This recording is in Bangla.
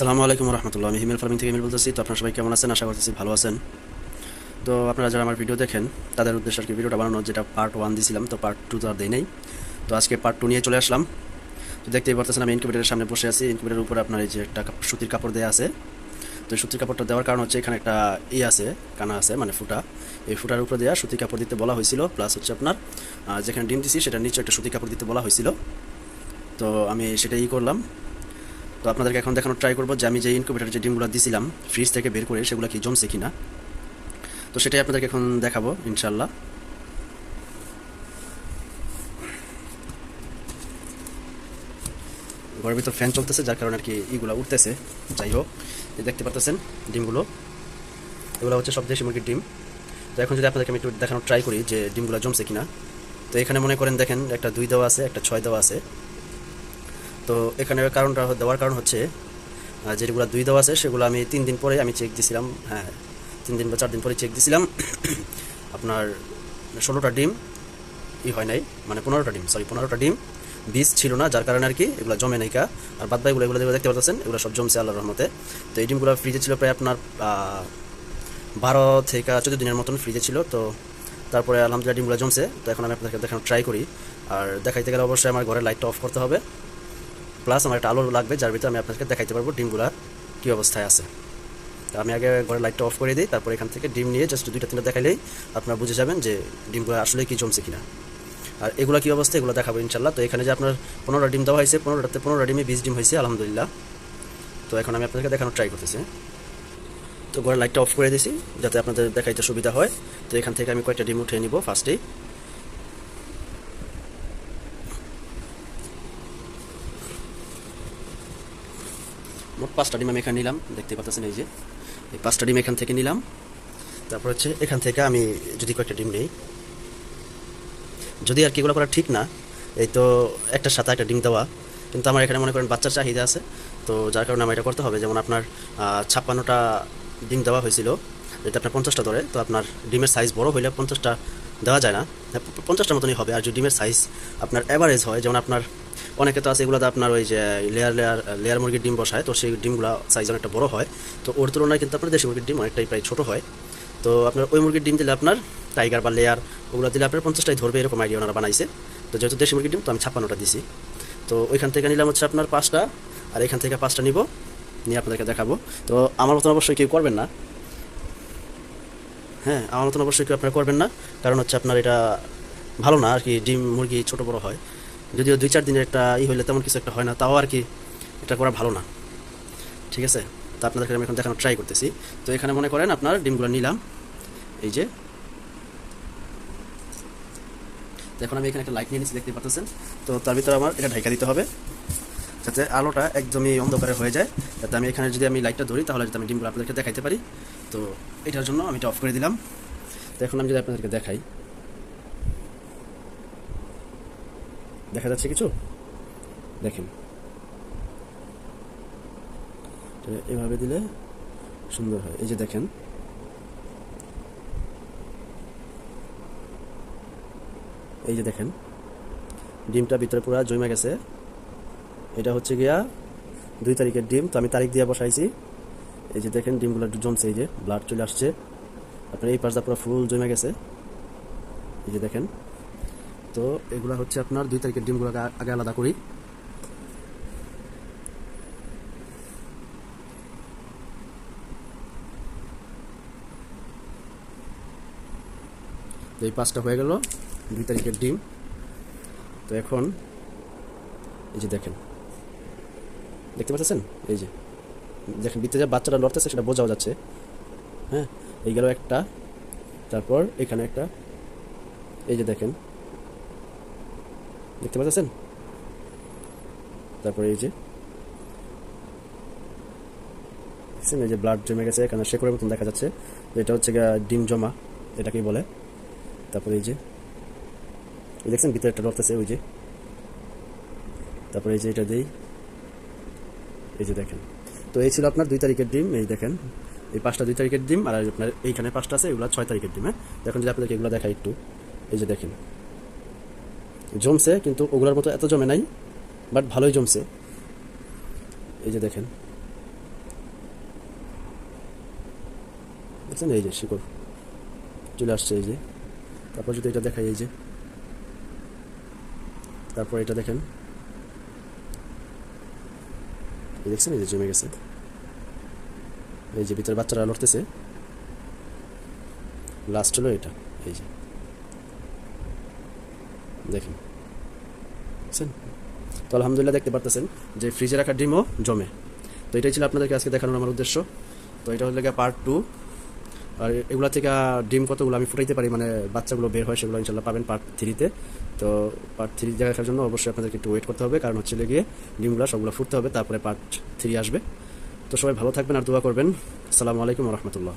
আসসালামু আলাইকুম রহমতুল্লাহ আমি হিমেল ফার্মিং থেকে হিমেল বলতেছি। তো আপনারা সবাই কেমন আছেন? আশা করতেছি ভালো আছেন। তো আপনারা যারা আমার ভিডিও দেখেন, তাদের উদ্দেশ্যে আর কি ভিডিওটা বানানো যেটা পার্ট ওয়ান দিয়েছিলাম তো পার্ট টু তো আর দেই নেই। তো আজকে পার্ট টু নিয়ে চলে আসলাম। তো দেখতেই পারতেছেন আমি ইনকিউবেটারের সামনে বসে আছি। ইনকিউবেটারের উপরে আপনার এই যে একটা সুতির কাপড় দেওয়া আছে। তো সুতির কাপড়টা দেওয়ার কারণ হচ্ছে এখানে একটা ই আছে, কানা আছে মানে ফুটা। এই ফুটার উপরে দেওয়া সুতির কাপড় দিতে বলা হয়েছিল। প্লাস হচ্ছে আপনার যেখানে ডিম দিছি সেটা নিচে একটা সুতির কাপড় দিতে বলা হয়েছিল। তো আমি সেটাই করলাম। তো আপনাদেরকে এখন দেখানোর ট্রাই করব যে আমি যে ইনকিউবেটারে যে ডিমগুলো দিছিলাম ফ্রিজ থেকে বের করে সেগুলো কি জমছে কিনা। তো সেটাই আপনাদেরকে এখন দেখাবো ইনশাল্লাহ ঘরের ভিতর ফ্যান চলতেছে, যার কারণে আর কি ইগুলো উঠতেছে। যাই হোক দেখতে পাচ্ছেন ডিমগুলো। এগুলো হচ্ছে সব দেশি মুরগির ডিম। তো এখন যদি আপনাদেরকে আমি একটু দেখানোর ট্রাই করি যে ডিমগুলো জমছে কিনা। তো এখানে মনে করেন দেখেন, একটা দুই দেওয়া আছে, একটা ছয় দেওয়া আছে। তো এখানে কারণটা দেওয়ার কারণ হচ্ছে যেগুলো দুই দেওয়া আছে, সেগুলো আমি তিন দিন পরে আমি চেক দিছিলাম হ্যাঁ তিন দিন বা চার দিন পরে চেক দিছিলাম। আপনার ষোলোটা ডিম, ই হয় নাই মানে পনেরোটা ডিম সরি পনেরোটা ডিম, বীজ ছিল না, যার কারণে আর কি এগুলো জমে নাইকা আর বাদ বাকিগুলো এগুলো দেখতে পাচ্ছেন এগুলো সব জমছে আল্লাহর রহমতে। তো এই ডিমগুলো ফ্রিজে ছিল প্রায় আপনার বারো থেকে চোদ্দ দিনের মতন ফ্রিজে ছিল। তো তারপরে আলহামদুলিল্লাহ ডিমগুলো জমছে, তো এখন আমি আপনাদেরকে দেখানোর ট্রাই করি। আর দেখাইতে গেলে অবশ্যই আমার ঘরে লাইটটা অফ করতে হবে। প্লাস আমার একটা আলো লাগবে, যার ভিতরে আমি আপনাদেরকে দেখাইতে পারব ডিমগুলা কী অবস্থায় আছে। আমি আগে ঘরে লাইটটা অফ করে দিই, তারপর এখান থেকে ডিম নিয়ে জাস্ট দুইটা, তিনটা দেখাইলেই আপনারা বুঝে যাবেন যে ডিমগুলো আসলে কি জমছে কিনা। আর এগুলো কী অবস্থা, এগুলো দেখাবো ইনশাল্লাহ তো এখানে যে আপনার পনেরোটা ডিম দেওয়া হয়েছে, পনেরোটাতে পনেরোটা ডিমে বিশ ডিম হয়েছে, আলহামদুলিল্লাহ। তো এখন আমি আপনাদেরকে দেখানোর ট্রাই করতেছি। তো ঘরে লাইটটা অফ করে দিয়েছি যাতে আপনাদের দেখাইতে সুবিধা হয়। তো এখান থেকে আমি কয়েকটা ডিম উঠিয়ে নিব ফার্স্টেই মোট পাঁচটা ডিম আমি এখানে নিলাম। দেখতে পাচ্ছেন এই যে এই পাঁচটা ডিম এখান থেকে নিলাম। তারপর হচ্ছে এখান থেকে আমি যদি কয়েকটা ডিম নেই যদি আর কিগুলো করা ঠিক না এই তো একটা সাথে একটা ডিম দেওয়া। কিন্তু আমার এখানে মনে করেন বাচ্চার চাহিদা আছে তো যার কারণে আমার এটা করতে হবে। যেমন আপনার ছাপ্পান্নটা ডিম দেওয়া হয়েছিল যেটা আপনার পঞ্চাশটা ধরে তো আপনার ডিমের সাইজ বড় হইলে পঞ্চাশটা দেওয়া যায় না। হ্যাঁ, পঞ্চাশটার মতনই হবে। আর যদি ডিমের সাইজ আপনার অ্যাভারেজ হয় যেমন আপনার অনেকে তো আছে এগুলোতে আপনার ওই যে লেয়ার লেয়ার লেয়ার মুরগির ডিম বসায়, তো সেই ডিমগুলো সাইজ অনেকটা বড় হয়। তো ওর তুলনায় কিন্তু আপনার দেশি মুরগির ডিম অনেকটাই প্রায় ছোটো হয়। তো আপনার ওই মুরগির ডিম দিলে আপনার টাইগার বা লেয়ার ওগুলো দিলে আপনার পঞ্চাশটাই ধরবে, এরকম আইডিয়া ওনারা বানাইছে। তো যেহেতু দেশি মুরগির ডিম, তো আমি ছাপ্পান্নটা দিছি। তো ওইখান থেকে নিলাম হচ্ছে আপনার পাঁচটা, আর এখান থেকে পাঁচটা নিব, নিয়ে আপনাদেরকে দেখাবো। তো আমার মতন অবশ্যই কেউ করবেন না। হ্যাঁ আমার মতন অবশ্যই কেউ আপনারা করবেন না। কারণ হচ্ছে আপনার এটা ভালো না আর কি, ডিম, মুরগি ছোটো বড় হয়। যদিও দুই চার দিনের একটা ই হইলে তেমন কিছু একটা হয় না, তাও আর কি এটা করা ভালো না। ঠিক আছে? তো আপনাদেরকে আমি এখন দেখানোর ট্রাই করতেছি। তো এখানে মনে করেন আপনার ডিমগুলো নিলাম। এই যে। এখন আমি এখানে একটা লাইট নিয়ে নিচ্ছি দেখতে পাচ্ছেন তো তার ভিতরে আমার এটা ঢাকা দিতে হবে, যাতে আলোটা একদমই অন্ধকারে হয়ে যায়। যাতে আমি এখানে যদি আমি লাইটটা ধরি, তাহলে যাতে আমি ডিমগুলো আপনাদেরকে দেখাইতে পারি। তো এটার জন্য আমি এটা অফ করে দিলাম। তো এখন আমি যদি আপনাদেরকে দেখাই। দেখা যাচ্ছে কিছু? দেখেন। এভাবে দিলে সুন্দর হয়। এই যে দেখেন। এই যে দেখেন। ডিমটা ভিতরে পুরো জমে গেছে। এটা হচ্ছে গিয়া দুই তারিখের ডিম। তো আমি তারিখ দিয়ে বসাইছি। এই যে দেখেন, ডিমগুলো জমছে এই যে। ব্লাড চলে আসছে। আপনার এই পাশটা পুরো ফুল জমে গেছে। এই যে দেখেন। তো এগুলা হচ্ছে আপনার দুই তারিখের ডিমগুলো আগে- আলাদা করি। এই পাঁচটা হয়ে গেল, দুই তারিখের ডিম। তো এখন, এই যে দেখেন, দেখতে পাচ্ছেন? এই যে, দেখেন, ভিতরে যে বাচ্চাটা লড়তেছে সেটা বোঝাও যাচ্ছে। হ্যাঁ এই গেল একটা, তারপর এখানে একটা, এই যে দেখেন দেখতে পাচ্ছেন? তারপরে এই যে এই যে ব্লাড জমে গেছে, এখানে শেকড়ের মতন দেখা যাচ্ছে। এটা হচ্ছে ডিম জমা, এটাকেই বলে। তারপরে এই যে দেখছেন ভিতরে একটা লড়তেছে ওই যে। তারপরে এই যে এটা দেই, এই যে দেখেন। তো এই ছিল আপনার দুই তারিখের ডিম, এই দেখেন। এই পাঁচটা দুই তারিখের ডিম, আর আপনার এইখানে পাঁচটা আছে, এগুলো ছয় তারিখের ডিম হ্যাঁ? দেখুন যদি আপনাদেরকে এগুলো দেখাই একটু, এই যে দেখেন। জমছে, কিন্তু ওগুলোর মতো এত জমে নাই বাট ভালোই জমছে। এই যে দেখেন। দেখছেন? এই যে শিকড় চলে আসছে, এই যে। তারপর যদি এটা দেখাই, এই যে। তারপর এটা দেখেন। এই দেখছেন? এই যে জমে গেছে। এই যে ভিতরে বাচ্চারা লড়তেছে। লাস্ট হলো এটা, এই যে। দেখেন। বুঝছেন তো আলহামদুলিল্লাহ দেখতে পারতেছেন যে ফ্রিজে রাখা ডিমও জমে। তো এটাই ছিল আপনাদেরকে আজকে দেখানোর আমার উদ্দেশ্য। তো এটা হলো পার্ট টু আর এগুলো থেকে ডিম কতগুলো আমি ফুটাইতে পারি মানে বাচ্চাগুলো বের হয় সেগুলো ইনশাল্লাহ পাবেন পার্ট থ্রিতে তো। পার্ট থ্রি দেখার জন্য অবশ্যই আপনাদেরকে একটু ওয়েট করতে হবে, কারণ হচ্ছে গিয়ে ডিমগুলো সবগুলো ফুটতে হবে, তারপরে পার্ট থ্রি আসবে। তো সবাই ভালো থাকবেন আর দোয়া করবেন। আসসালামু আলাইকুম রহমতুল্লাহ।